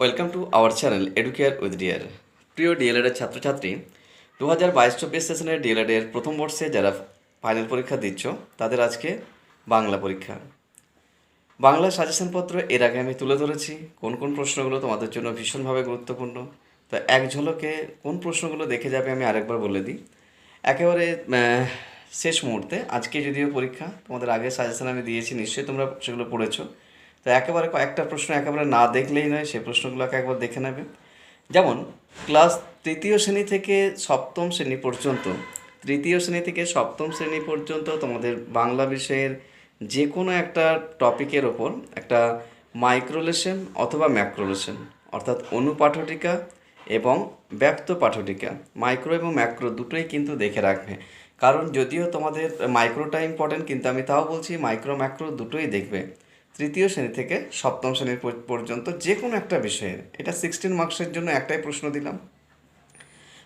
Welcome to our channel Educare with dear প্রিয় ডিএলএডের ছাত্রছাত্রী দু হাজার বাইশ চব্বিশ সেশনের ডিএলএডের প্রথম বর্ষে যারা ফাইনাল পরীক্ষা দিচ্ছ, তাদের আজকে বাংলা পরীক্ষা। বাংলা সাজেশনপত্র এর আগে আমি তুলে ধরেছি, কোন কোন প্রশ্নগুলো তোমাদের জন্য ভীষণভাবে গুরুত্বপূর্ণ। তো এক ঝলকে কোন প্রশ্নগুলো দেখে যাবে আমি আরেকবার বলে দিই। একেবারে শেষ মুহূর্তে, আজকে যদিও পরীক্ষা, তোমাদের আগে সাজেশন আমি দিয়েছি, নিশ্চয়ই তোমরা সেগুলো পড়েছো। তো একেবারে কয়েকটা প্রশ্ন একেবারে না দেখলেই নয় সেই প্রশ্নগুলোকে একবার দেখে নেবে। যেমন, ক্লাস তৃতীয় শ্রেণি থেকে সপ্তম শ্রেণি পর্যন্ত, তৃতীয় শ্রেণি থেকে সপ্তম শ্রেণি পর্যন্ত তোমাদের বাংলা বিষয়ের যে কোনো একটা টপিকের ওপর একটা মাইক্রোলেশন অথবা ম্যাক্রোলেশন, অর্থাৎ অনুপাঠটিকা এবং ব্যক্ত পাঠটিকা, মাইক্রো এবং ম্যাক্রো দুটোই কিন্তু দেখে রাখবে। কারণ যদিও তোমাদের মাইক্রোটা ইম্পর্টেন্ট কিন্তু আমি তাও বলছি মাইক্রো ম্যাক্রো দুটোই দেখবে। তৃতীয় শ্রেণি থেকে সপ্তম শ্রেণির পর্যন্ত যে কোনো একটা বিষয়ের। এটা সিক্সটিন মার্কসের জন্য একটাই প্রশ্ন দিলাম।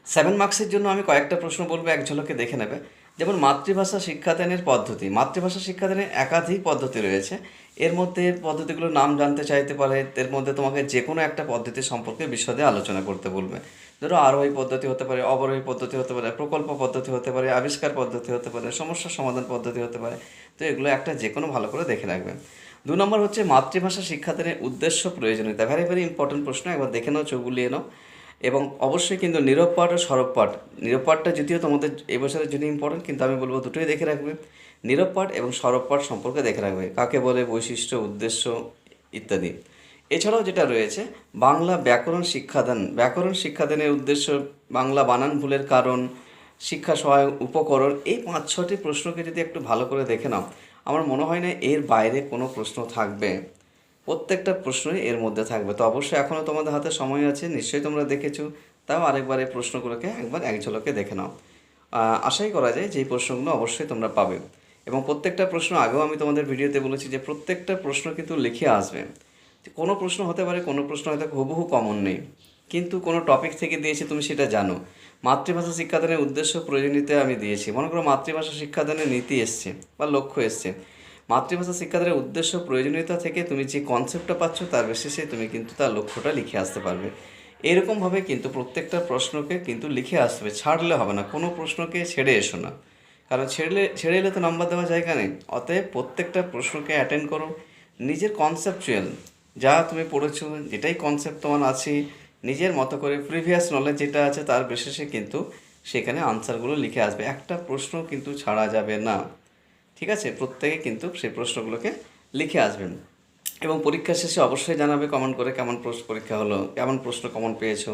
সেভেন মার্কসের জন্য আমি কয়েকটা প্রশ্ন বলব, এক ঝলকে দেখে নেবে। যেমন মাতৃভাষা শিক্ষাদানের পদ্ধতি। মাতৃভাষা শিক্ষাদানের একাধিক পদ্ধতি রয়েছে। এর মধ্যে পদ্ধতিগুলোর নাম জানতে চাইতে পারে, এর মধ্যে তোমাকে যে কোনো একটা পদ্ধতি সম্পর্কে বিশদে আলোচনা করতে বলবে। ধরো আরোহী পদ্ধতি হতে পারে, অবরোহী পদ্ধতি হতে পারে, প্রকল্প পদ্ধতি হতে পারে, আবিষ্কার পদ্ধতি হতে পারে, সমস্যা সমাধান পদ্ধতি হতে পারে। তো এগুলো একটা যে কোনো ভালো করে দেখে রাখবে। দু নম্বর হচ্ছে মাতৃভাষা শিক্ষাদানের উদ্দেশ্য প্রয়োজনীয়তা ভেরি ভেরি ইম্পর্টেন্ট প্রশ্ন, একবার দেখে নাও, চোখ বুলিয়ে নাও। এবং অবশ্যই কিন্তু নীরব পাঠ ও সরব পাঠ। নীরব পাঠটা যদিও তোমাদের এবছরের জন্য ইম্পর্টেন্ট কিন্তু আমি বলব দুটোই দেখে রাখবে। নীরব পাঠ এবং সরব পাঠ সম্পর্কে দেখে রাখবে। কাকে বলে, বৈশিষ্ট্য, উদ্দেশ্য ইত্যাদি। এছাড়াও যেটা রয়েছে, বাংলা ব্যাকরণ শিক্ষাদান। ব্যাকরণ শিক্ষাদানের উদ্দেশ্য বাংলা বানান ভুলের কারণ, শিক্ষা সহায়ক উপকরণ, এই পাঁচ, ছটি প্রশ্নকে যদি একটু ভালো করে দেখে নাও আমার মনে হয় না এর বাইরে কোনো প্রশ্ন থাকবে। প্রত্যেকটা প্রশ্নই এর মধ্যে থাকবে। তো অবশ্যই এখনও তোমাদের হাতে সময় আছে, নিশ্চয়ই তোমরা দেখেছ। তাও আরেকবার এই প্রশ্নগুলোকে একবার এক ঝলকে দেখে নাও। আশাই করা যায় যে এই প্রশ্নগুলো অবশ্যই তোমরা পাবে। এবং প্রত্যেকটা প্রশ্ন আগেও আমি তোমাদের ভিডিওতে বলেছি যে প্রত্যেকটা প্রশ্ন কিন্তু লিখে আসবে। কোনো প্রশ্ন হতে পারে, কোনো প্রশ্ন হয়তো হুবহু কমন নেই। কিন্তু কোনো টপিক থেকে দিয়েছে তুমি সেটা জানো। মাতৃভাষা শিক্ষাদানের উদ্দেশ্য প্রয়োজনীয়তা আমি দিয়েছি। মনে করো মাতৃভাষা শিক্ষাদানের নীতি এসছে বা লক্ষ্য এসছে। মাতৃভাষা শিক্ষাদানের উদ্দেশ্য প্রয়োজনীয়তা থেকে তুমি যে কনসেপ্টটা পাচ্ছ তার বেসিসে তুমি কিন্তু তার লক্ষ্যটা লিখে আসতে পারবে। এরকমভাবে কিন্তু প্রত্যেকটা প্রশ্নকে কিন্তু লিখে আসতে হবে। ছাড়লে হবে না। কোনো প্রশ্নকে ছেড়ে এসো না। কারণ ছেড়লে, ছেড়ে এলে তো নাম্বার দেওয়া জায়গা নেই। অতএব প্রত্যেকটা প্রশ্নকে অ্যাটেন্ড করো। নিজের কনসেপচুয়াল যা তুমি পড়েছো, যেটাই কনসেপ্ট তোমার আছে নিজের মতো করে প্রিভিয়াস নলেজ যেটা আছে তার বেসিসে কিন্তু সেখানে আনসারগুলো লিখে আসবে। একটা প্রশ্ন কিন্তু ছাড়া যাবে না। ঠিক আছে? প্রত্যেকে কিন্তু সেই প্রশ্নগুলোকে লিখে আসবেন। এবং পরীক্ষা শেষে অবশ্যই জানাবে কমেন্ট করে কেমন প্রশ্ন পরীক্ষা হলো, কেমন প্রশ্ন কমন পেয়েছ,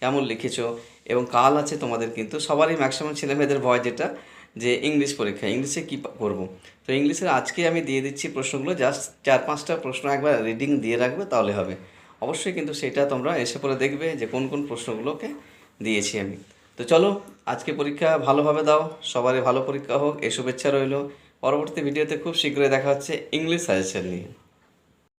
কেমন লিখেছো, এবং কাল আছে তোমাদের কিন্তু সবারই ম্যাক্সিমাম ছেলেমেয়েদের ভয় যেটা যে ইংলিশ পরীক্ষা ইংলিশে কী করব? তো ইংলিশের আজকে আমি দিয়ে দিচ্ছি প্রশ্নগুলো জাস্ট চার পাঁচটা প্রশ্ন একবার রিডিং দিয়ে রাখবে, তাহলে হবে। অবশ্যই কিন্তু সেটা তোমরা এসে পরে দেখবে যে কোন কোন প্রশ্নগুলোকে দিয়েছি আমি। তো চলো, আজকে পরীক্ষা ভালোভাবে দাও, সবারই ভালো পরীক্ষা হোক এই শুভেচ্ছা রইল। পরবর্তী ভিডিওতে খুব শীঘ্রই দেখা হচ্ছে ইংলিশ সাজেশন নিয়ে।